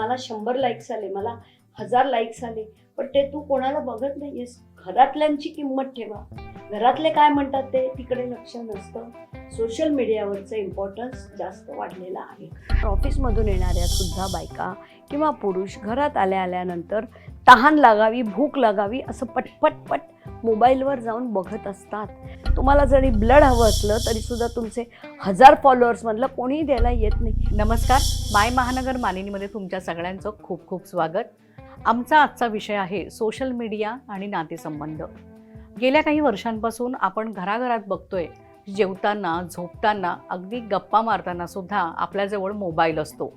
मला शंभर लाईक्स आले मला हजार लाईक्स आले. पण ते तू कोणाला बघत नाहीयेस. घरातल्यांची किंमत ठेवा. घरातले काय म्हणतात ते? तिकडे लक्ष नसतं. सोशल मीडियावरचं इम्पॉर्टन्स जास्त वाढलेलं आहे. ऑफिसमधून येणाऱ्या सुद्धा बायका किंवा पुरुष घरात आल्या आल्यानंतर तहान लागावी भूक लागावी असं पटपट पट मोबाईलवर जाऊन बघत असतात. तुम्हाला जरी ब्लड हवं असलं तरी सुद्धा तुमचे हजार फॉलोअर्समधलं कोणीही द्यायला येत नाही. नमस्कार माय महानगर मानिनीमध्ये तुमच्या सगळ्यांचं खूप खूप स्वागत. आमचा आजचा विषय आहे सोशल मीडिया आणि नातेसंबंध गेल्या काही वर्षांपासून आपण घराघरात बघतोय जेवताना झोपताना अगदी गप्पा मारताना सुद्धा आपल्याजवळ मोबाईल असतो.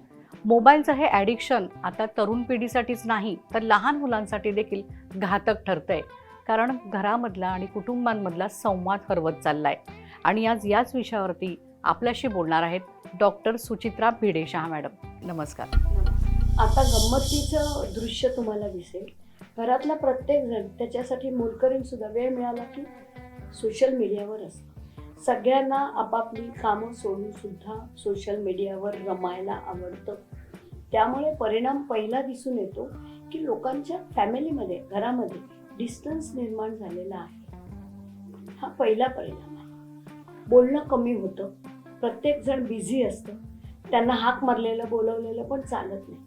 मोबाईलचं हे ॲडिक्शन आता तरुण पिढीसाठीच नाही तर लहान मुलांसाठी देखील घातक ठरतंय. कारण घरामधला आणि कुटुंबांमधला संवाद हरवत चाललाय. आणि आज याच विषयावरती आपल्याशी बोलणार आहेत डॉक्टर सुचित्रा भिडे शहा मॅडम. नमस्कार. आता गंमतीचं दृश्य तुम्हाला दिसेल. घरातला प्रत्येक जण त्याच्यासाठी मोलकरीण सुद्धा वेळ मिळाला की सोशल मीडियावर असतं. सगळ्यांना आपापली कामं सोडून सुद्धा सोशल मीडियावर रमायला आवडतं. त्यामुळे परिणाम पहिला दिसून येतो की लोकांच्या फॅमिलीमध्ये घरामध्ये डिस्टन्स निर्माण झालेला आहे. हा पहिला परिणाम आहे. बोलणं कमी होतं. प्रत्येक जण बिझी असतं. त्यांना हाक मारलेलं बोलवलेलं पण चालत नाही.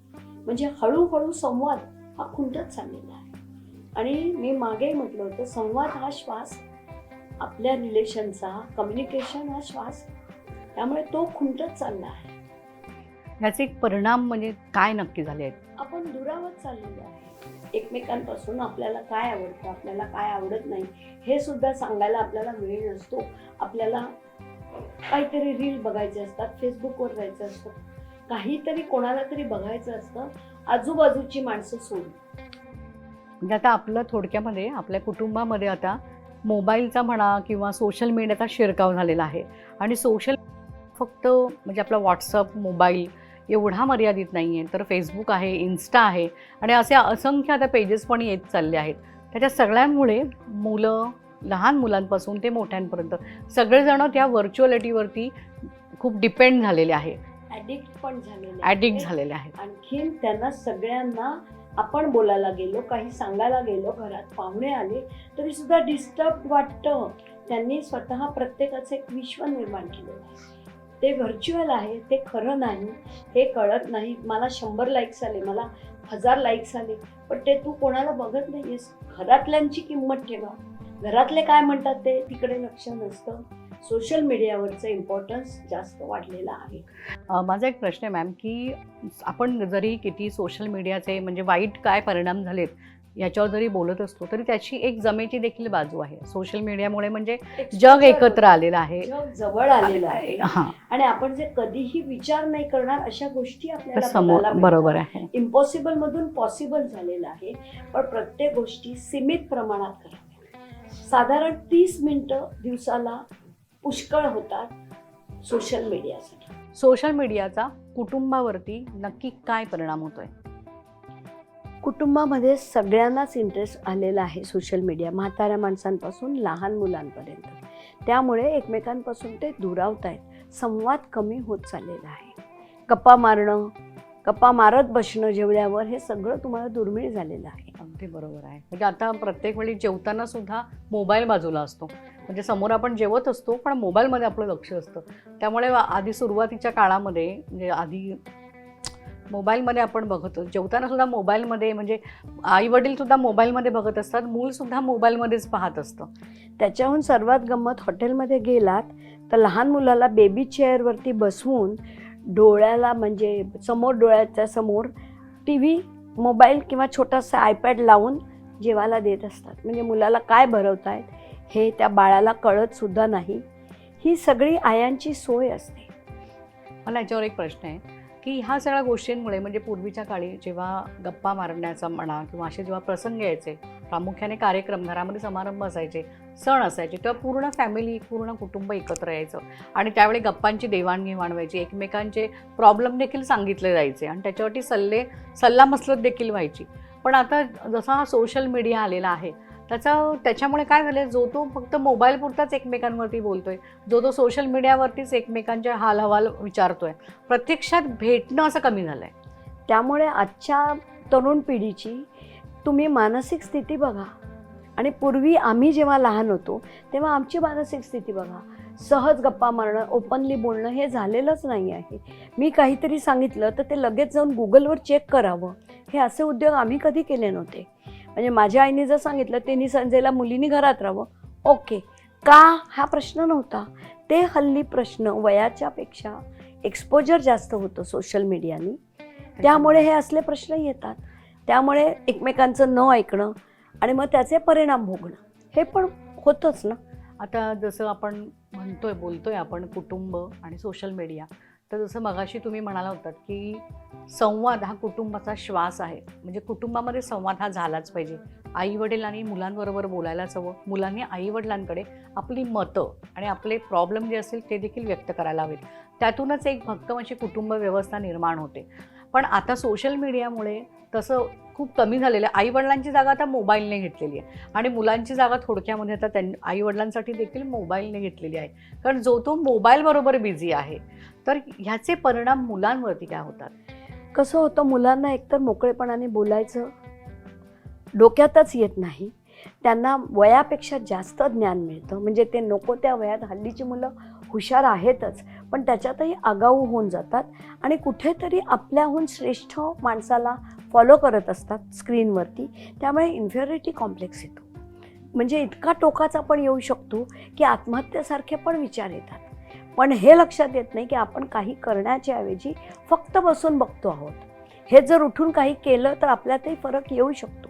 म्हणजे हळूहळू संवाद हा खुंटत चाललेला आहे. आणि मी मागे म्हटलं होतं संवाद हा श्वास आपल्या रिलेशनचा कम्युनिकेशन हा श्वास. त्यामुळे तो खुंटत चालला आहे. ह्याचे एक परिणाम म्हणजे काय नक्की झाले आहेत? आपण दुरावत चाललेलो आहे एकमेकांपासून आपल्याला काय आवडतं आपल्याला काय आवडत नाही हे सुद्धा सांगायला आपल्याला वेळ नसतो. आपल्याला काहीतरी रील बघायचे असतात फेसबुकवर जायचं असतं. काहीतरी कोणाला तरी बघायचं असतं आजूबाजूची माणसं सोडून. म्हणजे आता आपलं थोडक्यामध्ये आपल्या कुटुंबामध्ये आता मोबाईलचा म्हणा किंवा सोशल मीडियाचा शिरकाव झालेला आहे. आणि सोशल फक्त म्हणजे आपला व्हॉट्सअप मोबाईल एवढा मर्यादित नाही आहे तर फेसबुक आहे इन्स्टा आहे आणि असे असंख्य आता पेजेस पण येत चालले आहेत. त्याच्या सगळ्यांमुळे मुलं लहान मुलांपासून ते मोठ्यांपर्यंत सगळेजण त्या व्हर्च्युअलिटीवरती खूप डिपेंड झालेले आहे. ऍडिक्ट पण झालेले ॲडिक्ट. झालेले आहेत. आणखीन त्यांना सगळ्यांना आपण बोलायला गेलो काही सांगायला गेलो घरात पाहुणे आले तरी सुद्धा डिस्टर्ब वाटतं. त्यांनी स्वतः प्रत्येकाचं एक विश्व निर्माण केलेलं आहे. ते व्हर्च्युअल आहे ते खरं नाही हे कळत नाही. मला शंभर लाईक्स आले मला हजार लाईक्स आले पण ते तू कोणाला बघत नाहीयेस. घरातल्यांची किंमत ठेवा. घरातले काय म्हणतात ते? तिकडे लक्ष नसतं. सोशल मीडियावरचं इम्पॉर्टन्स जास्त वाढलेलं आहे. माझा एक प्रश्न आहे मॅम की आपण जरी किती सोशल मीडियाचे म्हणजे वाईट काय परिणाम झालेत याच्यावर जरी बोलत असतो तरी त्याची एक जमेची देखील बाजू आहे. सोशल मीडियामुळे म्हणजे जग एकत्र आलेलं आहे. जग जवळ आलेलं आहे. हां. आणि आपण जे कधीही विचार नाही करणार अशा गोष्टी आपल्याला समोर बरोबर आहे. इम्पॉसिबल मधून पॉसिबल झालेलं आहे पण प्रत्येक गोष्टी सीमित प्रमाणात कराव्या साधारण तीस मिनिटं दिवसाला पुष्कळ होतात सोशल मीडियासाठी सोशल मीडियाचा कुटुंबावरती नक्की काय परिणाम होतोय? कुटुंबामध्ये सगळ्यांनाच इंटरेस्ट आलेला आहे सोशल मीडिया म्हाताऱ्या माणसांपासून लहान मुलांपर्यंत. त्यामुळे एकमेकांपासून ते दुरावत आहेत संवाद कमी होत चाललेला आहे. गप्पा मारणं गप्पा मारत बसणं जेवल्यावर हे सगळं तुम्हाला दुर्मिळ झालेलं आहे. अगदी बरोबर आहे. म्हणजे आता प्रत्येक वेळी जेवताना सुद्धा मोबाईल बाजूला असतो. म्हणजे समोर आपण जेवत असतो पण मोबाईलमध्ये आपलं लक्ष असतं. त्यामुळे आधी सुरुवातीच्या काळामध्ये म्हणजे आधी मोबाईलमध्ये आपण बघतो. जेवताना सुद्धा मोबाईलमध्ये म्हणजे आई वडील सुद्धा मोबाईलमध्ये बघत असतात. मूल सुद्धा मोबाईलमध्येच पाहत असतं. त्याच्याहून सर्वात गंमत हॉटेलमध्ये गेलात तर लहान मुलाला बेबी चेअरवरती बसवून डोळ्याला म्हणजे समोर डोळ्याच्या समोर टी व्ही मोबाईल किंवा छोटासा आयपॅड लावून जेवायला देत असतात. म्हणजे मुलाला काय भरवतायत हे त्या बाळाला कळत सुद्धा नाही. ही सगळी आयांची सोय असते. मला याच्यावर एक प्रश्न आहे. की ह्या सगळ्या गोष्टींमुळे म्हणजे पूर्वीच्या काळी जेव्हा गप्पा मारण्याचा म्हणा किंवा असे जेव्हा प्रसंग यायचे प्रामुख्याने कार्यक्रम घरामध्ये समारंभ असायचे सण असायचे तेव्हा पूर्ण फॅमिली पूर्ण कुटुंब एकत्र यायचं. आणि त्यावेळी गप्पांची देवाणघेवाण व्हायची एकमेकांचे प्रॉब्लेम देखील सांगितले जायचे आणि त्याच्यावरती सल्ले सल्लामसलत देखील व्हायची. पण आता जसा हा सोशल मीडिया आलेला आहे त्याचा त्याच्यामुळे काय झालं जो तो फक्त मोबाईलपुरताच एकमेकांवरती बोलतोय जो तो सोशल मीडियावरतीच एकमेकांचे हालहवाल विचारतोय. प्रत्यक्षात भेटणं असं कमी झालंय. त्यामुळे आजच्या तरुण पिढीची तुम्ही मानसिक स्थिती बघा. आणि पूर्वी आम्ही जेव्हा लहान होतो तेव्हा आमची मानसिक स्थिती बघा. सहज गप्पा मारणं ओपनली बोलणं हे झालेलंच नाही आहे. मी काहीतरी सांगितलं तर ते लगेच जाऊन गुगलवर चेक करावं. हे असे उद्योग आम्ही कधी केले नव्हते. म्हणजे माझ्या आईने जर सांगितलं त्यांनी संजयला मुलींनी घरात राहावं. ओके. का हा प्रश्न नव्हता? ते हल्ली प्रश्न वयाच्या पेक्षा एक्सपोजर जास्त होतं सोशल मीडियानी त्यामुळे हे असले प्रश्न येतात. त्यामुळे एकमेकांचं न ऐकणं आणि मग त्याचे परिणाम भोगणं हे पण होतंच ना. आता जसं आपण म्हणतोय बोलतोय आपण कुटुंब आणि सोशल मीडिया तर जसं मगाशी तुम्ही म्हणाला होतात की संवाद हा कुटुंबाचा श्वास आहे. म्हणजे कुटुंबामध्ये संवाद हा झालाच पाहिजे. आई वडिलांनी मुलांबरोबर बोलायलाच हवं. मुलांनी आई वडिलांकडे आपली मतं आणि आपले प्रॉब्लेम जे असतील ते देखील व्यक्त करायला हवेत. त्यातूनच एक भक्कम अशी कुटुंब व्यवस्था निर्माण होते. पण आता सोशल मीडियामुळे तसं खूप कमी झालेलं आहे. आईवडिलांची जागा आता मोबाईलने घेतलेली आहे. आणि मुलांची जागा थोडक्यामध्ये आता त्यां आईवडिलांसाठी देखील मोबाईलने घेतलेली आहे. कारण जो तो मोबाईलबरोबर बिझी आहे तर ह्याचे परिणाम मुलांवरती काय होतात? कसं होतं मुलांना एकतर मोकळेपणाने बोलायचं डोक्यातच येत नाही. त्यांना वयापेक्षा जास्त ज्ञान मिळतं. म्हणजे ते नको त्या वयात हल्लीची मुलं हुशार आहेतच पण त्याच्यातही आगाऊ होऊन जातात आणि कुठेतरी आपल्याहून श्रेष्ठ माणसाला फॉलो करत असतात स्क्रीनवरती त्यामुळे इन्फेरिटी कॉम्प्लेक्स येतो. म्हणजे इतका टोकाचा पण येऊ शकतो की आत्महत्येसारखे पण विचार येतात. पण हे लक्षात येत नाही की आपण काही करण्याच्या ऐवजी फक्त बसून बघतो आहोत. हे जर उठून काही केलं तर आपल्यातही फरक येऊ शकतो.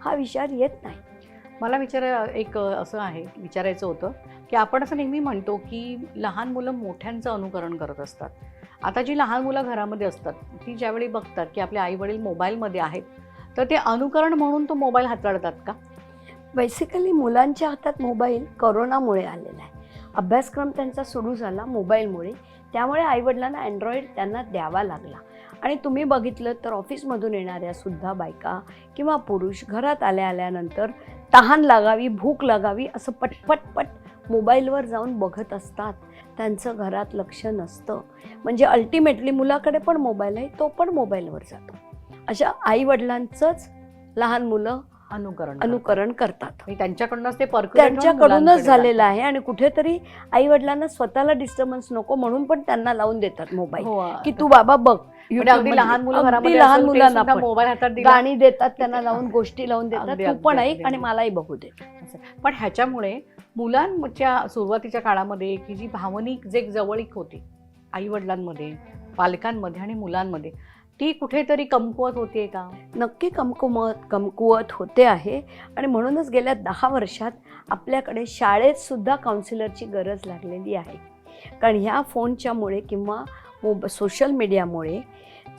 हा विचार येत नाही. मला विचार एक असं आहे विचारायचं होतं की आपण असं नेहमी म्हणतो की लहान मुलं मोठ्यांचं अनुकरण करत असतात. आता जी लहान मुलं घरामध्ये असतात ती ज्यावेळी बघतात की आपले आई वडील मोबाईलमध्ये आहेत तर ते अनुकरण म्हणून तो मोबाईल हाताळतात का? बेसिकली मुलांच्या हातात मोबाईल करोनामुळे आलेला आहे. अभ्यासक्रम त्यांचा सुरू झाला मोबाईलमुळे. त्यामुळे आईवडिलांना अँड्रॉईड त्यांना द्यावा लागला. आणि तुम्ही बघितलं तर ऑफिसमधून येणाऱ्या सुद्धा बायका किंवा पुरुष घरात आल्या आल्यानंतर तहान लागावी भूक लागावी असं पटपट पट मोबाईलवर जाऊन बघत असतात. त्यांचं घरात लक्ष नसतं. म्हणजे अल्टिमेटली मुलाकडे पण मोबाईल आहे तो पण मोबाईलवर जातो. अशा आईवडिलांचंच लहान मुलं अनुकरण करतात. अनुकरण करतात त्यांच्याकडूनच ते percolate होऊन त्यांच्याकडूनच मुलांकडे झालेलं. आहे आणि कुठेतरी आई वडिलांना स्वतःला डिस्टर्बन्स नको म्हणून पण त्यांना लावून देतात मोबाईल हो की तू बाबा बघ म्हणजे अगदी लहान. मुलं अगदी घरामध्ये लहान असेल, ते मुलांना सुद्धा पण. मोबाईल हातात दिला गाणी देतात त्यांना लावून गोष्टी लावून देतात अगदी, तू अगदी, पण ऐक अगदी. आणि मलाही बघू दे पण ह्याच्यामुळे मुलांच्या सुरुवातीच्या काळामध्ये की जी भावनिक जे जवळीक होती आई वडिलांमध्ये पालकांमध्ये आणि मुलांमध्ये ती कुठेतरी कमकुवत होते का? नक्की कमकुमत कमकुवत होते आहे. आणि म्हणूनच गेल्या दहा वर्षात आपल्याकडे शाळेत सुद्धा काउन्सिलरची गरज लागलेली आहे. कारण ह्या फोनच्यामुळे किंवा मोब सोशल मीडियामुळे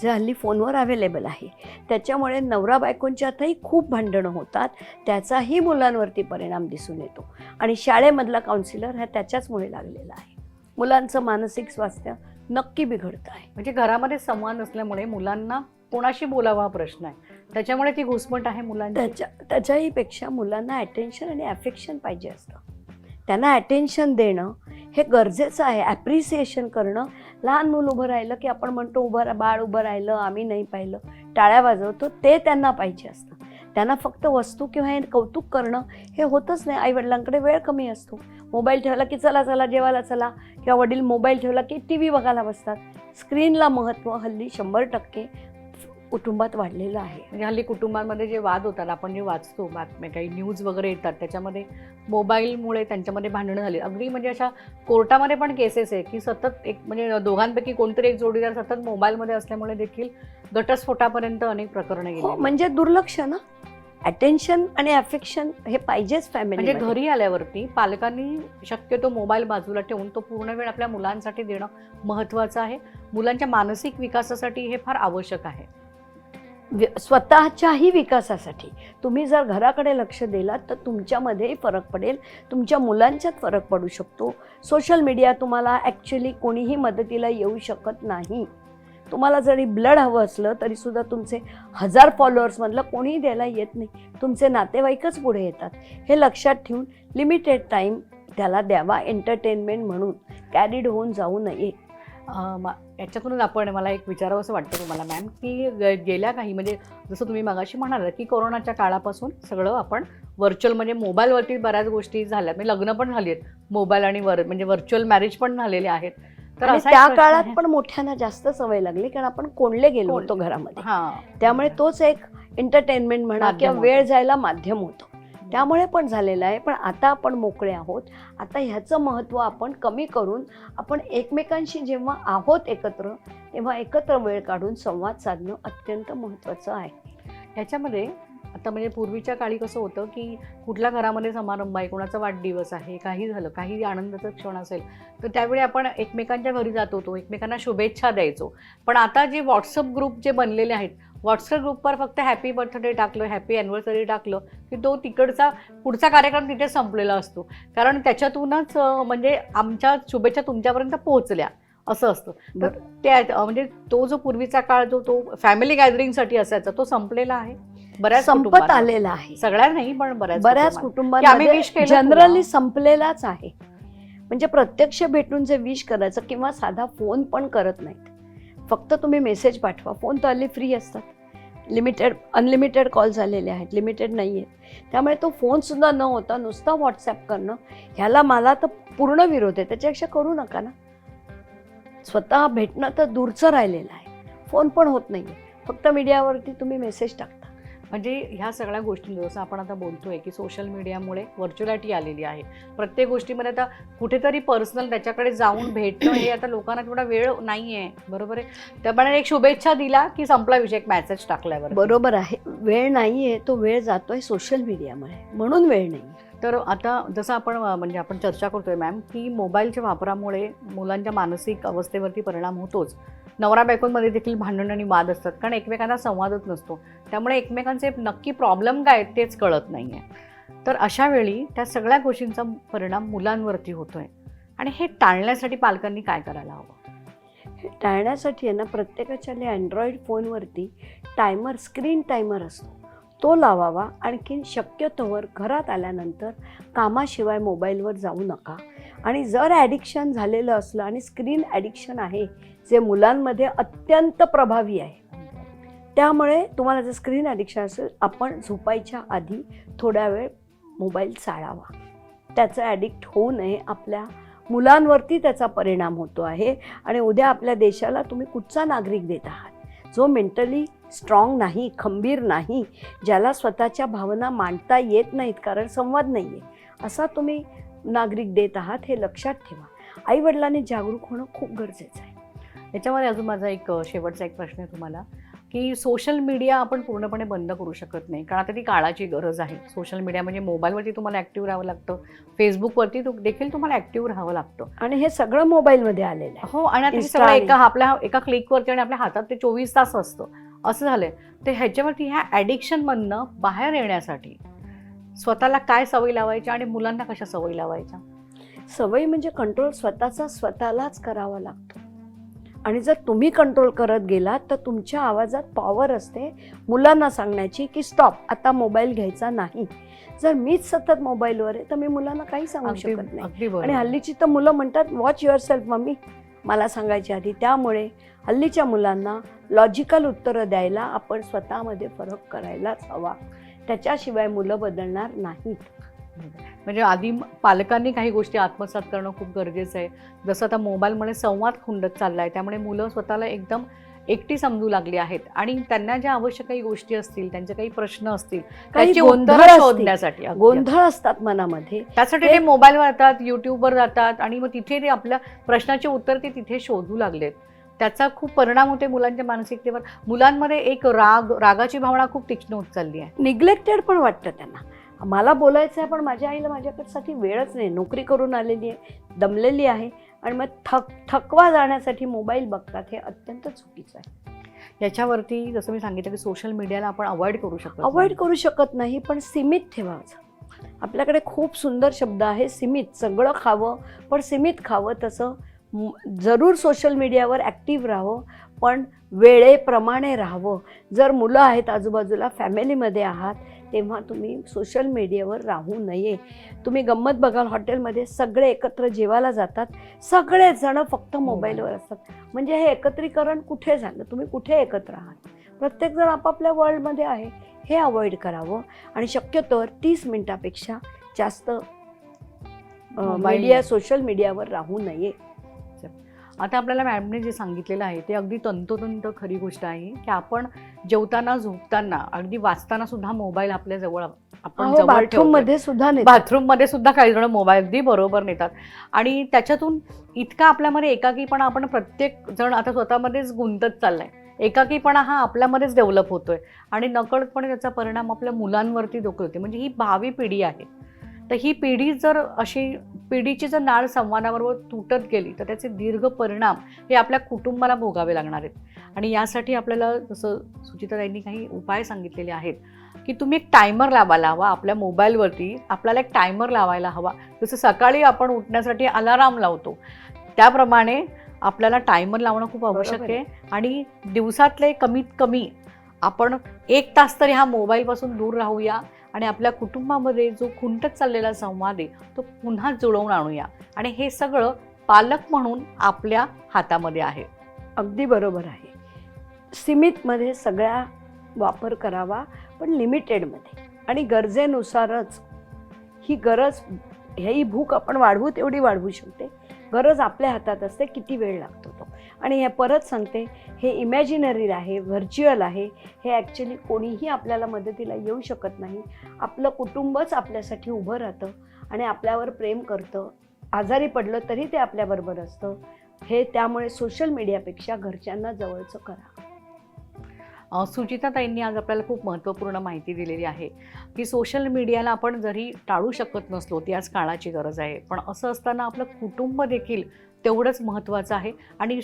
जे हल्ली फोनवर अवेलेबल आहे त्याच्यामुळे नवरा बायकोंच्यातही खूप भांडणं होतात. त्याचाही मुलांवरती परिणाम दिसून येतो. आणि शाळेमधला काउन्सिलर हा त्याच्याचमुळे लागलेला आहे. मुलांचं मानसिक स्वास्थ्य नक्की बिघडतं आहे. म्हणजे घरामध्ये संवाद नसल्यामुळे मुलांना कोणाशी बोलावा हा प्रश्न आहे. त्याच्यामुळे ती घुसमट आहे मुलांची? त्याच्या त्याच्याही पेक्षा मुलांना अटेन्शन आणि अफेक्शन पाहिजे असतं. त्यांना अटेन्शन देणं हे गरजेचं आहे. ॲप्रिसिएशन करणं लहान मूल उभं राहिलं की आपण म्हणतो उभं बाळ उभं राहिलं आम्ही नाही पाहिलं. टाळ्या वाजवतो ते त्यांना पाहिजे असतं. त्यांना फक्त वस्तू किंवा हे कौतुक करणं हे होतच नाही. आईवडिलांकडे वेळ कमी असतो. मोबाईल ठेवला की चला चला जेवायला चला किंवा वडील मोबाईल ठेवला की टी व्ही बघायला बसतात. स्क्रीनला महत्त्व हल्ली शंभर टक्के कुटुंबात वाढलेलं आहे. म्हणजे हल्ली कुटुंबांमध्ये जे वाद होतात आपण जे वाचतो बातम्या काही न्यूज वगैरे येतात त्याच्यामध्ये मोबाईलमुळे त्यांच्यामध्ये भांडणं झाली. अगदी म्हणजे अशा कोर्टामध्ये पण केसेस आहे की सतत एक म्हणजे दोघांपैकी कोणतरी एक जोडीदार सतत मोबाईलमध्ये असल्यामुळे देखील घटस्फोटापर्यंत अनेक प्रकरणं हो गेली म्हणजे दुर्लक्ष ना? अटेन्शन आणि अफेक्शन हे पाहिजेच म्हणजे फॅमिली घरी आल्यावरती पालकांनी शक्यतो मोबाईल बाजूला ठेवून तो पूर्ण वेळ आपल्या मुलांसाठी देणं महत्त्वाचं आहे. मुलांच्या मानसिक विकासासाठी हे फार आवश्यक आहे. स्वतःच्याही विकासासाठी. तुम्ही जर घराकडे लक्ष दिलात तर तुमच्यामध्येही फरक पडेल. तुमच्या मुलांच्यात फरक पडू शकतो. सोशल मीडिया तुम्हाला ॲक्च्युली कोणीही मदतीला येऊ शकत नाही. तुम्हाला जरी ब्लड हवं असलं तरीसुद्धा तुमचे हजार फॉलोअर्समधलं कोणीही द्यायला येत नाही. तुमचे नातेवाईकच पुढे येतात. हे लक्षात ठेवून लिमिटेड टाईम त्याला द्यावा एंटरटेनमेंट म्हणून. कॅरीड होऊन जाऊ नये. मा- याच्यातूनच आपण मला एक विचारावं असं वाटतं तुम्हाला मॅम की गेल्या काही म्हणजे जसं तुम्ही मगाशी म्हणालात की कोरोनाच्या काळापासून सगळं आपण व्हर्च्युअल म्हणजे मोबाईलवरती बऱ्याच गोष्टी झाल्यात म्हणजे लग्न पण झाली आहेत. मोबाईल आणि वर म्हणजे व्हर्च्युअल मॅरेज पण झालेले आहेत. एक त्या काळात. पण मोठ्यांना जास्त सवय लागली कारण आपण कोंडले गेलो होतो घरामध्ये. त्यामुळे तोच एक एंटरटेनमेंट म्हणा किंवा. वेळ जायला माध्यम होतं. त्यामुळे पण झालेलं आहे. पण आता आपण मोकळे आहोत. आता ह्याचं महत्त्व आपण कमी करून आपण एकमेकांशी जेव्हा आहोत एकत्र तेव्हा एकत्र वेळ काढून संवाद साधणं अत्यंत महत्त्वाचं आहे. ह्याच्यामध्ये आता म्हणजे पूर्वीच्या काळी कसं होतं की कुठल्या घरामध्ये समारंभ आहे कोणाचा वाढदिवस आहे काही झालं काही आनंदाचा क्षण असेल तर त्यावेळी आपण एकमेकांच्या घरी जात होतो एकमेकांना शुभेच्छा द्यायचो. पण आता जे व्हॉट्सअप ग्रुप जे बनलेले आहेत व्हॉट्सअप ग्रुपवर फक्त हॅपी बर्थडे टाकलं हॅपी ॲनिव्हर्सरी टाकलं की तो तिकडचा पुढचा कार्यक्रम तिथे संपलेला असतो. कारण त्याच्यातूनच म्हणजे आमच्या शुभेच्छा तुमच्यापर्यंत पोहोचल्या. असं असतं. तर त्या म्हणजे तो जो पूर्वीचा काळ जो तो फॅमिली गॅदरिंगसाठी असायचा तो संपलेला आहे. बऱ्याच संपत. आलेला आहे. सगळ्या नाही पण बऱ्याच बऱ्याच कुटुंबांना. की आम्ही कुटुंबांमध्ये wish केलं जनरली तुला. संपलेलाच आहे. म्हणजे प्रत्यक्ष भेटून जे विश करायचं किंवा साधा फोन पण करत नाहीत. फक्त तुम्ही मेसेज पाठवा. फोन तर हल्ली फ्री असतात. लिमिटेड अनलिमिटेड कॉल झालेले आहेत. लिमिटेड नाही आहेत त्यामुळे तो फोनसुद्धा न होता नुसता व्हॉट्सॲप करणं ह्याला मला तर पूर्ण विरोध आहे. त्याच्यापेक्षा करू नका ना. स्वतः भेटणं तर दूरचं राहिलेलं आहे. फोन पण होत नाही फक्त मीडियावरती तुम्ही मेसेज टाकता. म्हणजे ह्या सगळ्या गोष्टी जसं आपण आता बोलतोय की सोशल मीडियामुळे व्हर्च्युअलिटी आलेली आहे. प्रत्येक गोष्टीमध्ये आता कुठेतरी पर्सनल त्याच्याकडे जाऊन भेटणं हे आता लोकांना तेवढा वेळ नाही आहे बरोबर आहे? त्याप्रमाणे एक शुभेच्छा दिला की संपला विषय एक मेसेज टाकल्यावर. बरोबर आहे. वेळ नाहीये तो वेळ जातोय सोशल मीडियामुळे म्हणून वेळ नाही. तर आता जसं आपण म्हणजे आपण चर्चा करतोय मॅम की मोबाईलच्या वापरामुळे मुलांच्या मानसिक अवस्थेवरती परिणाम होतोच. नवरा बायकोंमध्ये देखील भांडण आणि वाद असतात कारण एकमेकांना संवादच नसतो. त्यामुळे एकमेकांचे नक्की प्रॉब्लेम काय आहेत तेच कळत नाही आहे तर अशा वेळी त्या सगळ्या गोष्टींचा परिणाम मुलांवरती होतोय. आणि हे टाळण्यासाठी पालकांनी काय करायला हवं? हे टाळण्यासाठी आहे ना प्रत्येकाच्या अँड्रॉईड फोनवरती टायमर स्क्रीन टायमर असतो. तो लावावा आणखीन शक्यतोवर घरात आल्यानंतर कामाशिवाय मोबाईलवर जाऊ नका. आणि जर ॲडिक्शन झालेलं असलं आणि स्क्रीन ॲडिक्शन आहे जे मुलांमध्ये अत्यंत प्रभावी आहे. त्यामुळे तुम्हाला जर स्क्रीन ॲडिक्शन असेल आपण झोपायच्या आधी थोड्या वेळ मोबाईल चाळावा. त्याचं ॲडिक्ट होऊ नये. आपल्या मुलांवरती त्याचा परिणाम होतो आहे आणि उद्या आपल्या देशाला तुम्ही कुठचा नागरिक देत आहात? जो मेंटली स्ट्रॉंग नाही खंबीर नाही ज्याला स्वतःच्या भावना मांडता येत नाहीत कारण संवाद नाही आहे असा तुम्ही नागरिक देत आहात हे लक्षात ठेवा. आईवडिलांनी जागरूक होणं खूप गरजेचं आहे. याच्यामध्ये अजून माझा एक शेवटचा एक प्रश्न आहे तुम्हाला की सोशल मीडिया आपण पूर्णपणे बंद करू शकत नाही. कारण आता ती काळाची गरज आहे. सोशल मीडिया म्हणजे मोबाईलवरती तुम्हाला ॲक्टिव्ह राहावं लागतं. फेसबुकवरती तु- देखील तुम्हाला ॲक्टिव्ह राहावं लागतं. आणि हे सगळं मोबाईलमध्ये आलेलं आहे. हो आणि आता सगळं एका आपल्या एका क्लिकवरती आणि आपल्या हातात ते चोवीस तास असतं. असं झालंय. तर ह्याच्यावरती ह्या ॲडिक्शनमधनं बाहेर येण्यासाठी स्वतःला काय सवयी लावायच्या आणि मुलांना कशा सवयी लावायच्या? सवयी म्हणजे कंट्रोल स्वतःचा स्वतःलाच करावा लागतो. आणि जर तुम्ही कंट्रोल करत गेलात तर तुमच्या आवाजात पॉवर असते. मुलांना सांगण्याची की स्टॉप आता मोबाईल घ्यायचा नाही. जर मीच सतत मोबाईलवर आहे तर मी मुलांना काही सांगू शकत नाही. आणि हल्लीची तर मुलं म्हणतात वॉच युअर सेल्फ मम्मी. मला सांगायच्या आधी. त्यामुळे हल्लीच्या मुलांना लॉजिकल उत्तरं द्यायला आपण स्वतःमध्ये फरक करायलाच हवा. त्याच्याशिवाय मुलं बदलणार नाहीत. म्हणजे आधी पालकांनी काही गोष्टी आत्मसात करणं खूप गरजेचं आहे. जसं आता मोबाईलमुळे संवाद खुंडत चालला आहे त्यामुळे मुलं स्वतःला एकदम एकटी समजू लागली आहेत. आणि त्यांना ज्या आवश्यक काही गोष्टी असतील त्यांचे काही प्रश्न असतील त्याची गोंधळ. शोधण्यासाठी. गोंधळ असतात मनामध्ये. त्यासाठी ते- ते मोबाईलवर जातात युट्यूबवर जातात आणि मग तिथे ते आपल्या प्रश्नाचे उत्तर ते तिथे शोधू लागलेत. त्याचा खूप परिणाम होते मुलांच्या मानसिकतेवर मुलांमध्ये एक राग रागाची भावना खूप तीक्ष्ण होत चालली आहे. निग्लेक्टेड पण वाटतं त्यांना. मला बोलायचं आहे पण माझ्या आईला माझ्याकडसाठी वेळच नाही. नोकरी करून आलेली आहे दमलेली आहे आणि मग थक थकवा जाण्यासाठी मोबाईल बघतात हे अत्यंत चुकीचं आहे. याच्यावरती जसं मी सांगितलं की सोशल मीडियाला आपण अवॉइड करू शकतो अवॉइड करू शकत नाही पण सीमित ठेवायचं आपल्याकडे खूप सुंदर शब्द आहे सीमित. सगळं खावं पण सीमित खावं तसं. जरूर सोशल मीडियावर ॲक्टिव्ह राहावं पण वेळेप्रमाणे राहावं. जर मुलं आहेत आजूबाजूला फॅमिलीमध्ये आहात तेव्हा तुम्ही सोशल मीडियावर राहू नये. तुम्ही गंमत बघाल हॉटेलमध्ये सगळे एकत्र जेवायला जातात. सगळेच जण फक्त मोबाईलवर असतात. म्हणजे हे एकत्रीकरण कुठे झालं? तुम्ही कुठे एकत्र आहात? प्रत्येकजण आपापल्या वर्ल्डमध्ये आहे. हे अवॉइड करावं. आणि शक्यतोवर तीस मिनिटापेक्षा जास्त मीडिया सोशल मीडियावर राहू नये. आता आपल्याला मॅडमने जे सांगितलेलं आहे ते अगदी तंतोतंत खरी गोष्ट आहे की आपण जेवताना झोपताना अगदी वाचताना सुद्धा मोबाईल आपल्या जवळ आपण बाथरूम. मध्ये सुद्धा बाथरूममध्ये सुद्धा काही जण मोबाईल अगदी बरोबर नेतात. आणि त्याच्यातून इतका आपल्यामध्ये एकाकीपणा आपण प्रत्येक जण आता स्वतःमध्येच गुंतत चाललाय. एकाकीपणा हा आपल्यामध्येच डेव्हलप होतोय. आणि नकळतपणे त्याचा परिणाम आपल्या मुलांवरती डोकं होते म्हणजे ही भावी पिढी आहे. तर ही पिढी जर अशी पिढीची जर नाळ संवादाबरोबर तुटत गेली तर त्याचे दीर्घ परिणाम हे आपल्या कुटुंबाला भोगावे लागणार आहेत. आणि यासाठी आपल्याला जसं सुचिताताईंनी काही उपाय सांगितलेले आहेत की तुम्ही एक टायमर लावायला हवा आपल्या मोबाईलवरती आपल्याला एक टायमर लावायला हवा. जसं सकाळी आपण उठण्यासाठी अलाराम लावतो त्याप्रमाणे आपल्याला टायमर लावणं खूप आवश्यक आहे. आणि दिवसातले कमीत कमी आपण एक तास तरी हा मोबाईलपासून दूर राहूया. आणि आपल्या कुटुंबामध्ये जो खुंटत चाललेला संवाद आहे तो पुन्हा जुळवून आणूया. आणि हे सगळं पालक म्हणून आपल्या हातामध्ये आहे. अगदी बरोबर आहे. सीमितमध्ये सगळ्या वापर करावा पण लिमिटेडमध्ये. आणि गरजेनुसारच ही गरज ही भूक आपण वाढवू तेवढी वाढवू शकते. गरज आपल्या हातात असते किती वेळ लागतो तो. आणि हे परत सांगते हे इमॅजिनरी आहे व्हर्च्युअल आहे. हे ॲक्च्युली कोणीही आपल्याला मदतीला येऊ शकत नाही. आपलं कुटुंबच आपल्यासाठी उभं राहतं आणि आपल्यावर प्रेम करतं. आजारी पडलं तरी ते आपल्याबरोबर असतं. हे त्यामुळे सोशल मीडियापेक्षा घरच्यांना जवळचं करा. सुजिताताईंनी सुचिताताईंनी आज आपल्याला खूप महत्त्वपूर्ण माहिती दिलेली आहे की सोशल मीडियाला आपण जरी टाळू शकत नसलो ती आज काळाची गरज आहे. पण असं असताना आपलं कुटुंब देखील तेवढंच महत्त्वाचं आहे आणि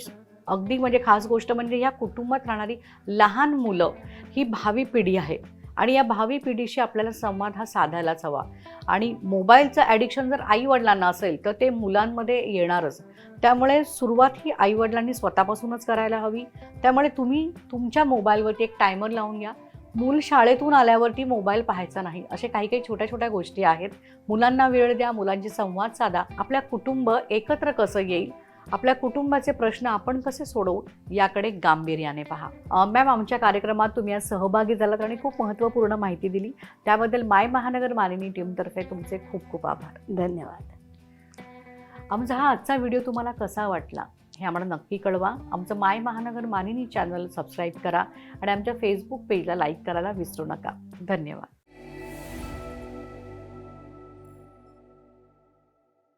अगदी म्हणजे खास गोष्ट म्हणजे या कुटुंबात राहणारी लहान मुलं ही भावी पिढी आहे. आणि या भावी पिढीशी आपल्याला संवाद हा साधायलाच हवा. आणि मोबाईलचं ॲडिक्शन जर आईवडिलांना असेल तर ते मुलांमध्ये येणारच. त्यामुळे सुरुवात ही आईवडिलांनी स्वतःपासूनच करायला हवी. त्यामुळे तुम्ही तुमच्या मोबाईलवरती एक टायमर लावून घ्या. मूल शाळेतून आल्यावरती मोबाईल पाहायचा नाही असे काही काही छोट्या छोट्या गोष्टी आहेत. मुलांना वेळ द्या मुलांशी संवाद साधा. आपल्या कुटुंब एकत्र कसं येईल आपल्या कुटुंबाचे प्रश्न आपण कसे सोडवू याकडे गांभीर्याने पहा. मॅम आमच्या कार्यक्रमात तुम्ही आज सहभागी झालात आणि खूप महत्त्वपूर्ण माहिती दिली. त्याबद्दल माय महानगर मालिनी टीमतर्फे तुमचे खूप खूप आभार. धन्यवाद. आमचा हा आजचा व्हिडिओ तुम्हाला कसा वाटला हे आम्हाला नक्की कळवा. आमचं माय महानगर मानिनी चॅनल सबस्क्राईब करा आणि आमच्या फेसबुक पेजला लाईक करायला विसरू नका. धन्यवाद.